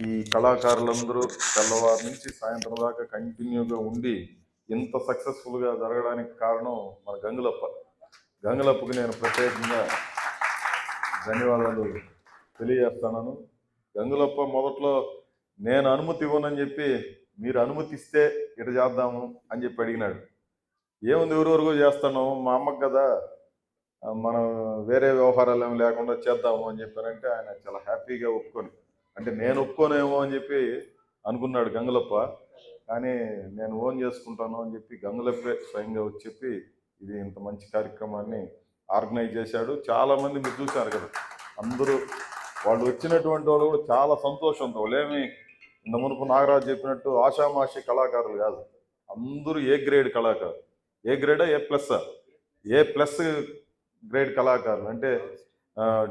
ఈ కళాకారులందరూ తెల్లవారు నుంచి సాయంత్రం దాకా కంటిన్యూగా ఉండి ఇంత సక్సెస్ఫుల్గా జరగడానికి కారణం మన గంగులప్ప. గంగులప్పకి నేను ప్రత్యేకంగా ధన్యవాదాలు తెలియజేస్తున్నాను. గంగులప్ప మొదట్లో నేను అనుమతి ఇవ్వనని చెప్పి మీరు అనుమతి ఇస్తే ఇట చేద్దాము అని చెప్పి అడిగినాడు. ఏముంది ఎవరెవరిగో చేస్తున్నాము మా అమ్మకి కదా. మనం వేరే వ్యవహారాలు ఏమి లేకుండా చేద్దాము అని చెప్పారంటే ఆయన చాలా హ్యాపీగా ఒప్పుకొని అంటే నేను ఒప్పుకోనేమో అని చెప్పి అనుకున్నాడు గంగలప్ప. కానీ నేను ఓన్ చేసుకుంటాను అని చెప్పి గంగలప్పే స్వయంగా వచ్చి చెప్పి ఇది ఇంత మంచి కార్యక్రమాన్ని ఆర్గనైజ్ చేశాడు. చాలామంది మీరు చూశారు కదా అందరూ వాళ్ళు వచ్చినటువంటి వాళ్ళు కూడా చాలా సంతోషంతో వాళ్ళేమి ఇంత మునుపు నాగరాజు చెప్పినట్టు ఆషామాషి కళాకారులు కాదు అందరూ ఏ గ్రేడ్ కళాకారు A గ్రేడా A plus? A plus grade కళాకారులు? అంటే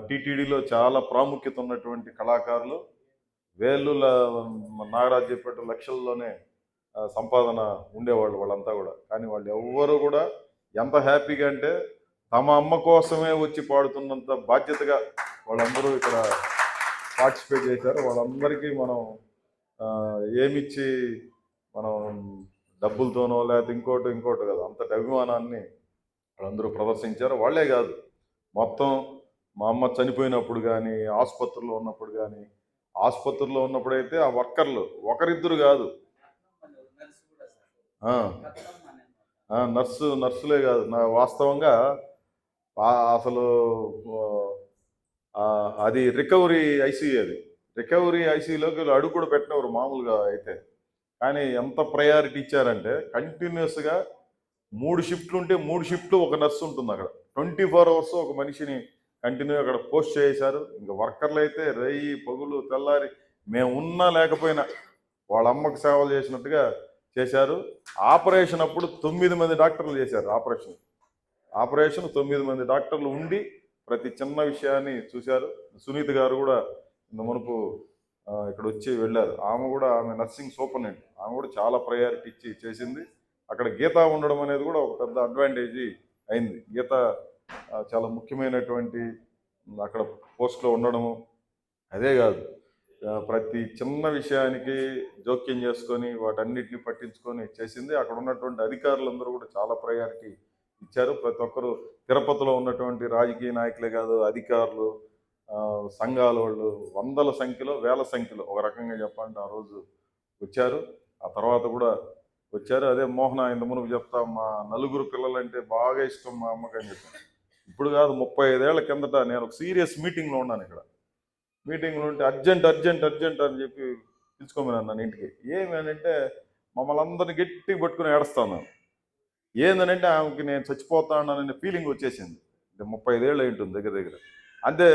టీటీడీలో చాలా ప్రాముఖ్యత ఉన్నటువంటి కళాకారులు వేళ్ళు నాగరాజు చెప్పేట లక్షల్లోనే సంపాదన ఉండేవాళ్ళు వాళ్ళంతా కూడా. కానీ వాళ్ళు ఎవ్వరు కూడా ఎంత హ్యాపీగా అంటే తమ అమ్మ కోసమే వచ్చి పాడుతున్నంత బాధ్యతగా వాళ్ళందరూ ఇక్కడ పార్టిసిపేట్ చేశారు. వాళ్ళందరికీ మనం ఏమిచ్చి మనం డబ్బులతోనో లేకపోతే ఇంకోటి ఇంకోటి కదా అంతటి అభిమానాన్ని వాళ్ళందరూ ప్రదర్శించారు. వాళ్ళే కాదు మొత్తం మా అమ్మ చనిపోయినప్పుడు కానీ ఆసుపత్రిలో ఉన్నప్పుడు కానీ ఆసుపత్రిలో ఉన్నప్పుడైతే ఆ వర్కర్లు ఒకరిద్దరు కాదు. నర్సు నర్సులే కాదు. నా వాస్తవంగా అసలు అది రికవరీ ఐసీయూ అది. రికవరీ ఐసీయూలోకి అడుగు కూడా పెట్టినవారు మామూలుగా అయితే. కానీ ఎంత ప్రయారిటీ ఇచ్చారంటే కంటిన్యూస్గా మూడు షిఫ్ట్లు ఉంటే మూడు షిఫ్ట్లు ఒక నర్సు ఉంటుంది అక్కడ. ట్వంటీ ఫోర్ అవర్స్ ఒక మనిషిని కంటిన్యూ అక్కడ పోస్ట్ చేశారు. ఇంకా వర్కర్లు అయితే రేయి పగులు తెల్లారి మేము ఉన్నా లేకపోయినా వాళ్ళ అమ్మకు సేవలు చేసినట్టుగా చేశారు. ఆపరేషన్ అప్పుడు తొమ్మిది మంది డాక్టర్లు చేశారు ఆపరేషన్ ఆపరేషన్ తొమ్మిది మంది డాక్టర్లు ఉండి ప్రతి చిన్న విషయాన్ని చూశారు. సునీత గారు కూడా ఇంత మునుపు ఇక్కడ వచ్చి వెళ్ళారు. ఆమె కూడా ఆమె నర్సింగ్ సూపర్నెంట్ ఆమె కూడా చాలా ప్రయారిటీ ఇచ్చి చేసింది. అక్కడ గీత ఉండడం అనేది కూడా ఒక పెద్ద అడ్వాంటేజీ అయింది. గీత చాలా ముఖ్యమైనటువంటి అక్కడ పోస్ట్లో ఉండడము. అదే కాదు ప్రతి చిన్న విషయానికి జోక్యం చేసుకొని వాటన్నిటిని పట్టించుకొని చేసింది. అక్కడ ఉన్నటువంటి అధికారులందరూ కూడా చాలా ప్రయారిటీ ఇచ్చారు. ప్రతి ఒక్కరు తిరుపతిలో ఉన్నటువంటి రాజకీయ నాయకులే కాదు అధికారులు సంఘాల వాళ్ళు వందల సంఖ్యలో వేల సంఖ్యలో ఒక రకంగా చెప్పాలంటే ఆ రోజు వచ్చారు. ఆ తర్వాత కూడా వచ్చారు. అదే మోహన ఇంత మునుపు చెప్తా మా నలుగురు పిల్లలంటే బాగా ఇష్టం మా అమ్మకని చెప్పాను ఇప్పుడు కాదు ముప్పై ఐదేళ్ళ కిందట నేను ఒక సీరియస్ మీటింగ్లో ఉన్నాను ఇక్కడ. మీటింగ్లో ఉంటే అర్జెంట్ అర్జెంట్ అర్జెంట్ అని చెప్పి పిలుచుకోమన్నాను నన్ను ఇంటికి. ఏమి అని అంటే మమ్మల్ని అందరిని గట్టిగా పట్టుకుని ఏడుస్తాను ఏందనంటే ఆమెకి నేను చచ్చిపోతాననే ఫీలింగ్ వచ్చేసింది. అంటే ముప్పై ఐదేళ్ళు అయి ఉంటుంది దగ్గర దగ్గర. అంటే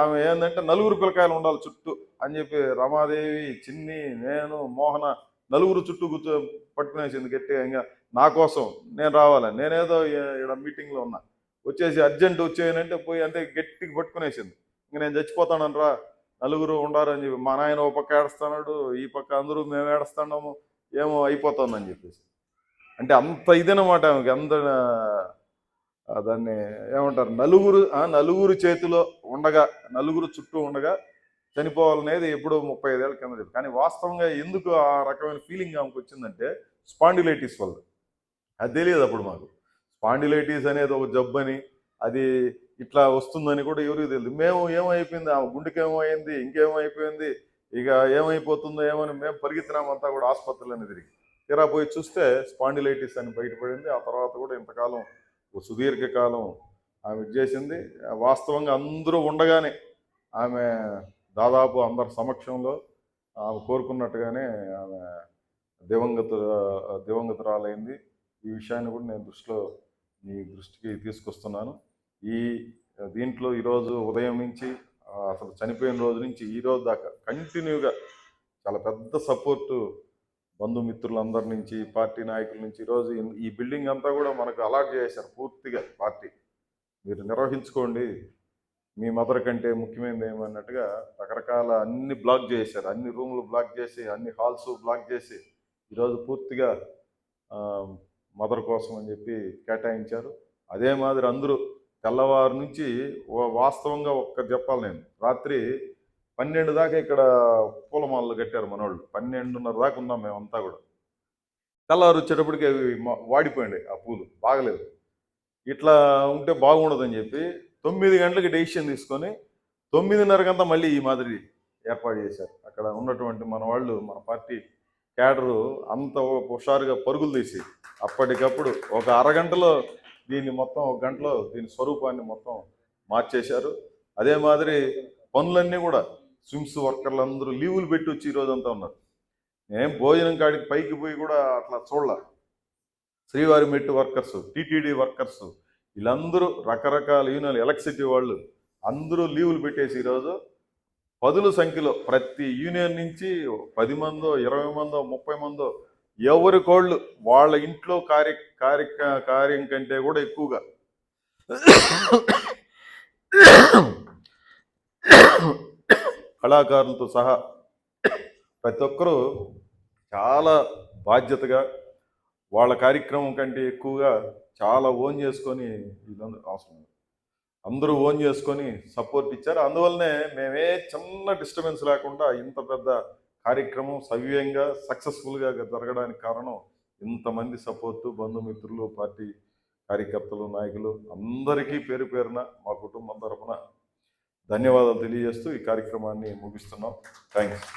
ఆమె ఏంటంటే నలుగురు పిల్లకాయలు ఉండాలి చుట్టూ అని చెప్పి రమాదేవి చిన్ని నేను మోహన నలుగురు చుట్టూ కూర్చో పట్టుకునేసింది గట్టిగా. ఇంకా నా కోసం నేను రావాలి. నేనేదో ఇక్కడ మీటింగ్లో ఉన్నా. వచ్చేసి అర్జెంట్ వచ్చేయనంటే పోయి అంటే గట్టిగా పట్టుకునేసింది. ఇంక నేను చచ్చిపోతానని రా నలుగురు ఉండారని చెప్పి మా నాయన ఓ పక్క ఏడుస్తున్నాడు ఈ పక్క అందరూ మేము ఏడుస్తున్నాము ఏమో అయిపోతుందని చెప్పేసి. అంటే అంత ఇదనమాట ఆమెకి అంత దాన్ని ఏమంటారు నలుగురు ఆ, నలుగురు చేతిలో ఉండగా నలుగురు చుట్టూ ఉండగా చనిపోవాలనేది ఎప్పుడో ముప్పై ఐదేళ్ళ కింద చెప్పి. కానీ వాస్తవంగా ఎందుకు ఆ రకమైన ఫీలింగ్ ఆమెకు వచ్చిందంటే స్పాండిలైటిస్ వల్ల. అది తెలియదు అప్పుడు మాకు. స్పాండిలైటిస్ అనేది ఒక జబ్బు అని అది ఇట్లా వస్తుందని కూడా ఎవరికి తెలియదు మేము ఏమైపోయింది? ఆ గుండెకి ఏమైంది? ఇంకేమైపోయింది? ఇక ఏమైపోతుందో ఏమని మేము పరిగెత్తినామంతా కూడా ఆసుపత్రులని తిరిగి. తీరా పోయి చూస్తే స్పాండిలైటిస్ అని బయటపడింది. ఆ తర్వాత కూడా ఇంతకాలం ఒక సుదీర్ఘకాలం ఆమె చేసింది. వాస్తవంగా అందరూ ఉండగానే ఆమె దాదాపు అందరి సమక్షంలో ఆమె కోరుకున్నట్టుగానే ఆమె దివంగత దివంగతురాలైంది. ఈ విషయాన్ని కూడా నేను దృష్టిలో మీ దృష్టికి తీసుకొస్తున్నాను. ఈ దీంట్లో ఈరోజు ఉదయం నుంచి అసలు చనిపోయిన రోజు నుంచి ఈ రోజు దాకా కంటిన్యూగా చాలా పెద్ద సపోర్టు బంధుమిత్రులందరి నుంచి పార్టీ నాయకుల నుంచి ఈరోజు ఈ బిల్డింగ్ అంతా కూడా మనకు అలాట్ చేశారు పూర్తిగా పార్టీ. మీరు నిర్వహించుకోండి. మీ మదర్ కంటే ముఖ్యమైనది ఏమన్నట్టుగా రకరకాల అన్ని బ్లాక్ చేశారు. అన్ని రూములు బ్లాక్ చేసి అన్ని హాల్స్ బ్లాక్ చేసి ఈరోజు పూర్తిగా మదర్ కోసం అని చెప్పి కేటాయించారు. అదే మాదిరి అందరూ తెల్లవారు నుంచి వాస్తవంగా ఒక్క చెప్పాలి నేను. రాత్రి పన్నెండు దాకా ఇక్కడ పూలమాలలు కట్టారు మనోళ్ళు. పన్నెండున్నర దాకా ఉన్నాం మేమంతా కూడా. తెల్లవారు వచ్చేటప్పటికి అవి మా- వాడిపోయింది ఆ పూలు. బాగలేదు. ఇట్లా ఉంటే బాగుండదని చెప్పి తొమ్మిది గంటలకి డెసిషన్ తీసుకొని తొమ్మిదిన్నరకంతా మళ్ళీ ఈ మాదిరి ఏర్పాటు చేశారు. అక్కడ ఉన్నటువంటి మన వాళ్ళు మన పార్టీ క్యాడరు అంత హుషారుగా పరుగులు తీసి అప్పటికప్పుడు ఒక అరగంటలో దీన్ని మొత్తం ఒక గంటలో దీని స్వరూపాన్ని మొత్తం మార్చేశారు. అదే మాదిరి పనులన్నీ కూడా స్విమ్స్ వర్కర్లు అందరూ లీవులు పెట్టి వచ్చి ఈ ఉన్నారు. నేనేం భోజనం కాడికి పైకి పోయి కూడా అట్లా చూడాల. శ్రీవారి మెట్టు వర్కర్స్ టీటీడీ వర్కర్స్ వీళ్ళందరూ రకరకాల యూనియన్ ఎలక్ట్రిసిటీ వాళ్ళు అందరూ లీవులు పెట్టేసి ఈరోజు పదుల సంఖ్యలో ప్రతి యూనియన్ నుంచి పది మందో ఇరవై మందో ముప్పై మందో ఎవరి కోళ్ళు? వాళ్ళ ఇంట్లో కార్య కార్య కార్యం కంటే కూడా ఎక్కువగా. కళాకారులతో సహా ప్రతి ఒక్కరూ చాలా బాధ్యతగా వాళ్ళ కార్యక్రమం కంటే ఎక్కువగా చాలా ఓన్ చేసుకొని వీళ్ళందరూ అవసరం అందరూ ఓన్ చేసుకొని సపోర్ట్ ఇచ్చారు. అందువల్లనే మేమే చిన్న డిస్టర్బెన్స్ లేకుండా ఇంత పెద్ద కార్యక్రమం సవ్యంగా సక్సెస్ఫుల్గా జరగడానికి కారణం ఇంతమంది సపోర్టు బంధుమిత్రులు పార్టీ కార్యకర్తలు నాయకులు అందరికీ పేరు పేరున మా కుటుంబం తరఫున ధన్యవాదాలు తెలియజేస్తూ ఈ కార్యక్రమాన్ని ముగిస్తున్నాం. థ్యాంక్స్